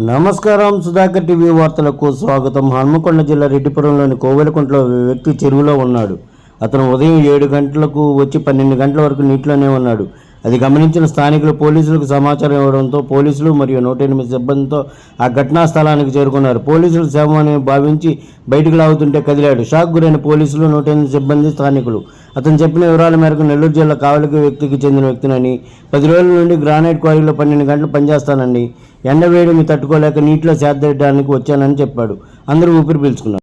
నమస్కారం సుధాకర్ టీవీ వార్తలకు స్వాగతం. హన్మకొండ జిల్లా రెడ్డిపురంలోని కోవెలకుంటలో వ్యక్తి చెరువులో ఉన్నాడు. అతను ఉదయం ఏడు గంటలకు వచ్చి పన్నెండు గంటల వరకు నీటిలోనే ఉన్నాడు. అది గమనించిన స్థానికులు పోలీసులకు సమాచారం ఇవ్వడంతో పోలీసులు మరియు నూట ఎనిమిది సిబ్బందితో ఆ ఘటనా స్థలానికి చేరుకున్నారు పోలీసులు శవమని భావించి బయటకు లాగుతుంటే కదిలాడు షాక్ గురైన పోలీసులు నూట ఎనిమిది సిబ్బంది స్థానికులు అతను చెప్పిన వివరాల మేరకు నెల్లూరు జిల్లా కావలికి వ్యక్తికి చెందిన వ్యక్తినని పది రోజుల నుండి గ్రానైట్ క్వారీలో పన్నెండు గంటలు పనిచేస్తానండి ఎండ వేడిని తట్టుకోలేక నీటిలో సేదడానికి వచ్చానని చెప్పాడు అందరూ ఊపిరి పీల్చుకున్నారు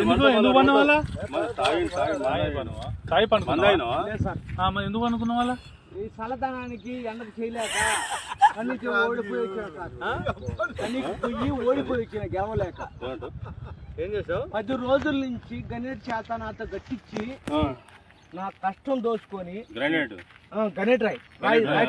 ఎందుకు ఎందుకు పన్న వాళ్ళ తాయి పండుకున్నా ఎందుకు అనుకున్న వాళ్ళ ఈ చల్లదనానికి ఎండకు చేయలేక కన్నీకి ఓడిపోయి వచ్చిన సార్ కన్నీకి పొయ్యి ఓడిపోయి వచ్చిన గెలవలేక ఏం చేసావు పది రోజుల నుంచి గణేట్ చేత నాతో గట్టించి నా కష్టం దోచుకొని గ్రానైట్ ఆ, గణేట్ రాయ్ రాయ్ రాయ్